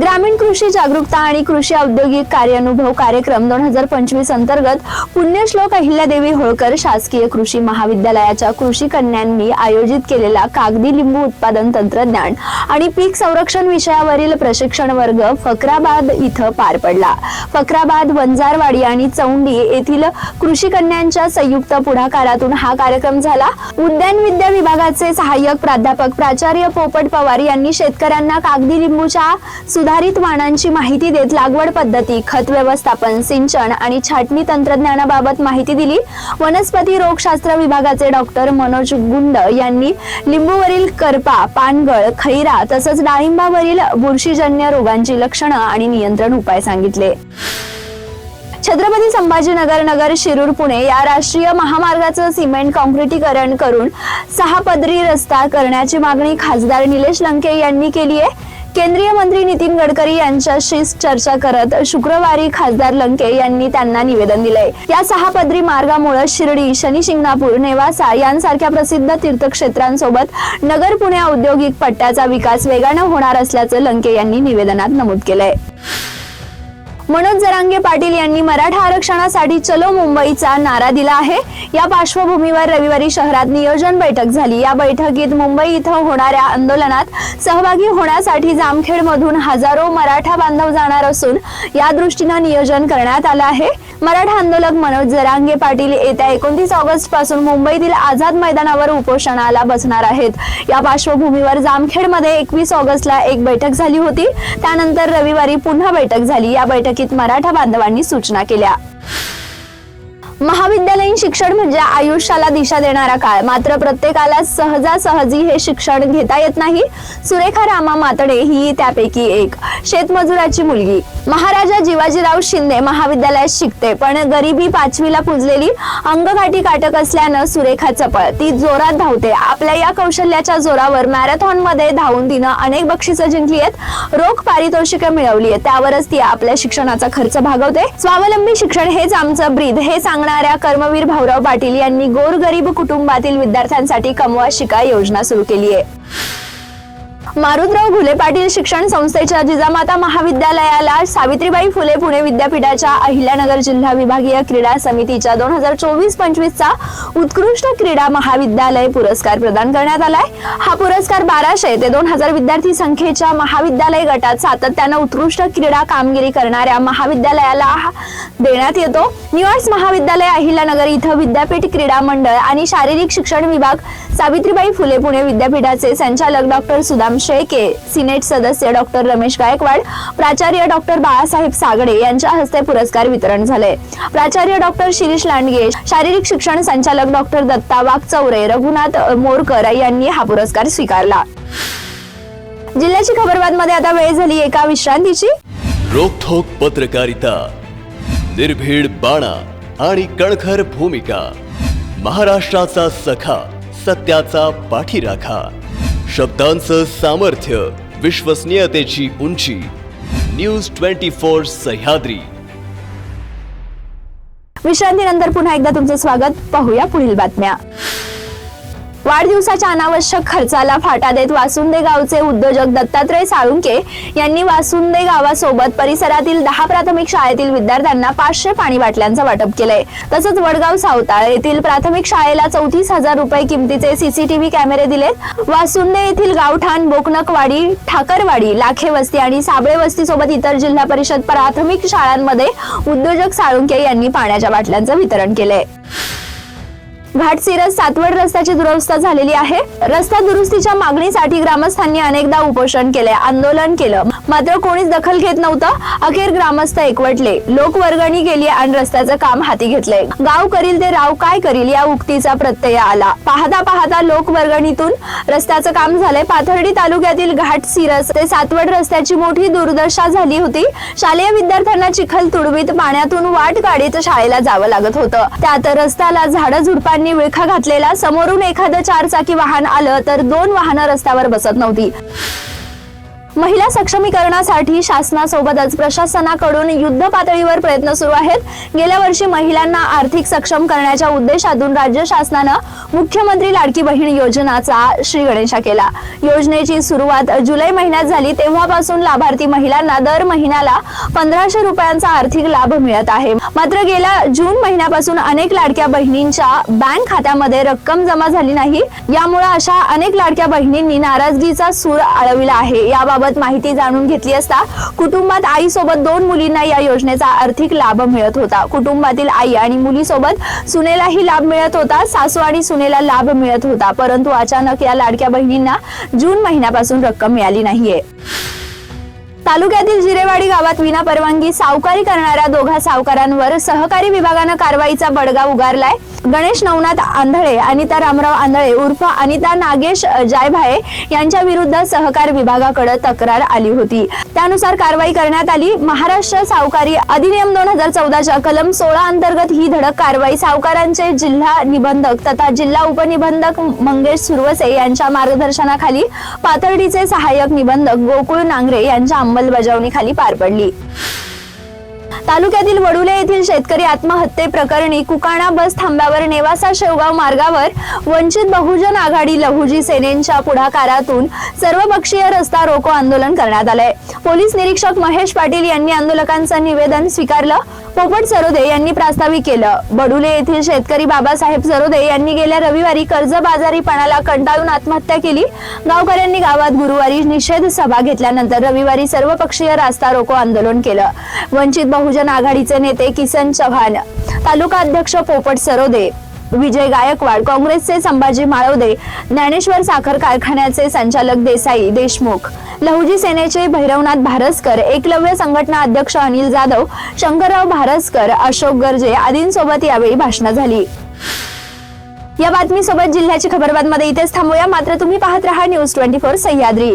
ग्रामीण कृषी जागरूकता आणि कृषी औद्योगिक कार्यानुभव कार्यक्रम दोन हजार पंचवीस अंतर्गत पुण्यश्लोक अहिल्यादेवी होळकर शासकीय कृषी महाविद्यालयाच्या कृषी कन्यांनी आयोजित केलेला कागदी लिंबू उत्पादन तंत्रज्ञान आणि पीक संरक्षण विषयावरील प्रशिक्षण वर्ग फकराबाद इथं पार पडला. फकराबाद वंजारवाडी आणि चौंडी येथील कृषी कन्यांच्या संयुक्त पुढाकारातून हा कार्यक्रम झाला. उद्यान विद्या विभागाचे सहाय्यक प्राध्यापक प्राचार्य पोपट पवार यांनी शेतकऱ्यांना कागदी लिंबूच्या सुधार सुधारित वाणांची माहिती देत लागवड पद्धती खत व्यवस्थापन सिंचन आणि छाटणी तंत्रज्ञानाबाबत माहिती दिली. वनस्पती रोगशास्त्र विभागाचे डॉक्टर मनोज गुंड यांनी लिंबूवरील करपा पानगळ खैरा तसंच डाळिंबावरील बुरशीजन्य रोगांची लक्षणं आणि नियंत्रण उपाय सांगितले. छत्रपती संभाजीनगर नगर शिरूर पुणे या राष्ट्रीय महामार्गाचं सिमेंट कॉन्क्रिटीकरण करून सहा पदरी रस्ता करण्याची मागणी खासदार निलेश लंके यांनी केली आहे. केंद्रीय मंत्री नितीन गडकरी यांच्याशी चर्चा करत शुक्रवारी खासदार लंके यांनी त्यांना निवेदन दिलंय. या सहा पदरी मार्गामुळे शिर्डी शनी शिंगणापूर नेवासा यांसारख्या प्रसिद्ध तीर्थक्षेत्रांसोबत नगर पुणे औद्योगिक पट्ट्याचा विकास वेगानं होणार असल्याचं लंके यांनी निवेदनात नमूद केलंय. मनोज जरांगे पाटील यांनी मराठा आरक्षणासाठी चलो मुंबईचा नारा दिला आहे. या पार्श्वभूमीवर रविवारी शहरात नियोजन बैठक झाली. या बैठकीत मुंबई इथं होणाऱ्या आंदोलनात सहभागी होण्यासाठी जामखेड मधून हजारो मराठा बांधव जाणार असून या दृष्टीनं नियोजन करण्यात आलं आहे. मराठा आंदोलक मनोज जरांगे पाटील येत्या एकोणतीस ऑगस्टपासून मुंबईतील आझाद मैदानावर उपोषणाला बसणार आहेत. या पार्श्वभूमीवर जामखेडमध्ये एकवीस ऑगस्टला एक बैठक झाली होती. त्यानंतर रविवारी पुन्हा बैठक झाली. या बैठकीत मराठा बांधवांनी सूचना केल्या. महाविद्यालयीन शिक्षण म्हणजे आयुष्याला दिशा देणारा काळ. मात्र प्रत्येकाला सहजासहजी हे शिक्षण घेता येत नाही. सुरेखा रामा मातडे ही त्यापैकी एक. शेतमजुराची मुलगी. महाराजा जिवाजीराव शिंदे महाविद्यालयात शिकते पण गरिबी पाचवीला पुजलेली अंगघाटी काटक असल्यानं सुरेखा चपळ ती जोरात धावते. आपल्या या कौशल्याच्या जोरावर मॅरेथॉनमध्ये धावून तिनं अनेक बक्षिसं जिंकली आहेत. रोख पारितोषिक मिळवली आहेत. त्यावरच ती आपल्या शिक्षणाचा खर्च भागवते. स्वावलंबी शिक्षण हेच आमचं ब्रीद. हे सांगणाऱ्या कर्मवीर भाऊराव पाटील यांनी गोरगरीब कुटुंबातील विद्यार्थ्यांसाठी कमवा शिका योजना सुरू केली आहे मारुतराव घुले पाटील शिक्षण संस्थेच्या जिजामाता महाविद्यालयाला सावित्रीबाई फुले पुणे विद्यापीठाच्या अहिल्यानगर जिल्हा विभागीय क्रीडा समितीच्या दोन हजार चोवीस पंचवीसचा उत्कृष्ट क्रीडा महाविद्यालय पुरस्कार प्रदान करण्यात आलाय. हा पुरस्कार बाराशे ते दोन हजार विद्यार्थी संख्येच्या महाविद्यालय गटात सातत्यानं उत्कृष्ट क्रीडा कामगिरी करणाऱ्या महाविद्यालयाला हा देण्यात येतो. निवास महाविद्यालय अहिल्यानगर इथं विद्यापीठ क्रीडा मंडळ आणि शारीरिक शिक्षण विभाग सावित्रीबाई फुले पुणे विद्यापीठाचे संचालक डॉक्टर सुदाम शेळके सिनेट सदस्य डॉक्टर रमेश गायकवाड प्राचार्य डॉक्टर बाळासाहेब सागडे यांच्या हस्ते पुरस्कार वितरण झाले. प्राचार्य डॉक्टर शिरीष लांडगे शारीरिक शिक्षण संचालक डॉक्टर दत्ता वाघचौरे रघुनाथ मोरकर यांनी हा पुरस्कार स्वीकारला. जिल्ह्याची खबरबात मध्ये आता वेळ झाली एका विश्रांतीची. रोखोक पत्रकारिता निर्भीड बाणा आणि कणखर भूमिका महाराष्ट्राचा सखा सत्याचा पाठीराखा. शब्दांचं सामर्थ्य विश्वसनीयतेची उंची. News twenty four Sahyadri. विश्रांतीनंतर पुन्हा एकदा तुमचं स्वागत. पाहूया पुढील बातम्या. वाढदिवसाच्या अनावश्यक खर्चाला फाटा देत वासुंदे गावचे उद्योजक दत्तात्रय साळुंके यांनी वासुंदे गावासोबत परिसरातील दहा प्राथमिक शाळेतील विद्यार्थ्यांना पाचशे पाणी बाटल्यांचं वाटप केलंय. तसंच वडगाव सावताळ येथील प्राथमिक शाळेला चौतीस हजार रुपये किमतीचे सीसीटीव्ही कॅमेरे दिलेत. वासुंदे येथील गावठाण बोकनकवाडी ठाकरवाडी लाखे वस्ती आणि साबळे वस्ती सोबत इतर जिल्हा परिषद प्राथमिक शाळांमध्ये उद्योजक साळुंके यांनी पाण्याच्या बाटल्यांचं वितरण केलंय. घाट सिरस सातवड रस्त्याची दुरवस्था झालेली आहे. रस्ता दुरुस्तीच्या मागणीसाठी ग्रामस्थांनी अनेकदा उपोषण केले आंदोलन केलं. मात्र कोणीच दखल घेत नव्हतं. अखेर ग्रामस्थ एकवटले. लोकवर्गणी केली आणि रस्त्याचं काम हाती घेतलंय गाव करील ते राव काय करील या उक्तीचा प्रत्यय आला. पाहता पाहता लोकवर्गणीतून रस्त्याचं काम झालंय. पाथर्डी तालुक्यातील घाट सिरस ते सातवड रस्त्याची मोठी दुर्दशा झाली होती. शालेय विद्यार्थ्यांना चिखल तुडवीत पाण्यातून वाट काढीत शाळेला जावं लागत होतं. त्यात रस्त्याला झाडं झुडपांनी विळखा घातलेला. समोरून एखादं चारचाकी वाहन आलं तर दोन वाहनं रस्त्यावर बसत नव्हती. महिला सक्षमीकरणासाठी शासनासोबतच प्रशासनाकडून युद्ध पातळीवर प्रयत्न सुरू आहेत. गेल्या वर्षी महिलांना आर्थिक सक्षम करण्याच्या उद्देशातून राज्य शासनानं मुख्यमंत्री लाडकी बहीण योजनाचा श्री गणेशा केला. योजनेची सुरुवात जुलै महिन्यात झाली. तेव्हापासून लाभार्थी महिलांना दर महिन्याला पंधराशे रुपयांचा आर्थिक लाभ मिळत आहे. मात्र गेल्या जून महिन्यापासून अनेक लाडक्या बहिणींच्या बँक खात्यामध्ये रक्कम जमा झाली नाही. यामुळे अशा अनेक लाडक्या बहिणींनी नाराजगीचा सूर आळविला आहे. याबाबत माहिती जाणून घेतली असता कुटुंबात आईसोबत दोन मुलींना या योजनेचा आर्थिक लाभ मिळत होता. कुटुंबातील आई आणि मुलीसोबत सुनेलाही लाभ मिळत होता. सासू आणि सुनेला लाभ मिळत होता. परंतु अचानक या लाडक्या बहिणींना जून महिन्यापासून रक्कम मिळाली नाहीये. तालुक्यातील जिरेवाडी गावात विना परवानगी सावकारी करणाऱ्या दोघा सावकारांवर सहकारी विभागानं कारवाईचा बडगा उगारलाय. गणेश नवनाथ आंधळे अनिता रामराव आंधळे उर्फ अनिता नागेश जायभाये यांच्या विरुद्ध सहकार विभागाकडे तक्रार आली होती. त्यानुसार कारवाई करण्यात आली. महाराष्ट्र सावकारी अधिनियम दोन हजार चौदाच्या कलम सोळा अंतर्गत ही धडक कारवाई सावकारांचे जिल्हा निबंधक तथा जिल्हा उपनिबंधक मंगेश सुरवसे यांच्या मार्गदर्शनाखाली पाथर्डीचे सहाय्यक निबंधक गोकुळ नांगरे यांच्या अंमलबजावणीखाली पार पडली. तालुक्यातील वडुले येथील शेतकरी आत्महत्ये प्रकरणी कुकाणा बस थांब्यावर नेवासा शेवगाव मार्गावर वंचित बहुजन आघाडी लहुजी सेनेच्या पुढाकारातून सर्वपक्षीय रस्ता रोको आंदोलन करण्यात आलंय. पोलीस निरीक्षक महेश पाटील यांनी आंदोलकांचं निवेदन स्वीकारलं. पोपट सरोदे यांनी प्रास्ताविक केलं. बडुले येथील शेतकरी बाबासाहेब सरोदे यांनी गेल्या रविवारी कर्जबाजारीपणाला कंटाळून आत्महत्या केली. गावकऱ्यांनी गावात गुरुवारी निषेध सभा घेतल्यानंतर रविवारी सर्वपक्षीय रास्ता रोको आंदोलन केलं. वंचित बहुजन आघाडीचे नेते किसन चव्हाण तालुका अध्यक्ष पोपट सरोदे विजय गायकवाड काँग्रेसचे संभाजी माळवदे ज्ञानेश्वर साखर कारखान्याचे संचालक देसाई देशमुख लहुजी सेनेचे भैरवनाथ भारसकर एकलव्य संघटना अध्यक्ष अनिल जाधव शंकरराव भारसकर अशोक गर्जे आदींसोबत यावेळी भाषणं झाली. या बातमीसोबत जिल्ह्याची खबरबातमध्ये इथेच थांबूया. मात्र तुम्ही पाहत रहा न्यूज ट्वेंटी फोर सह्याद्री.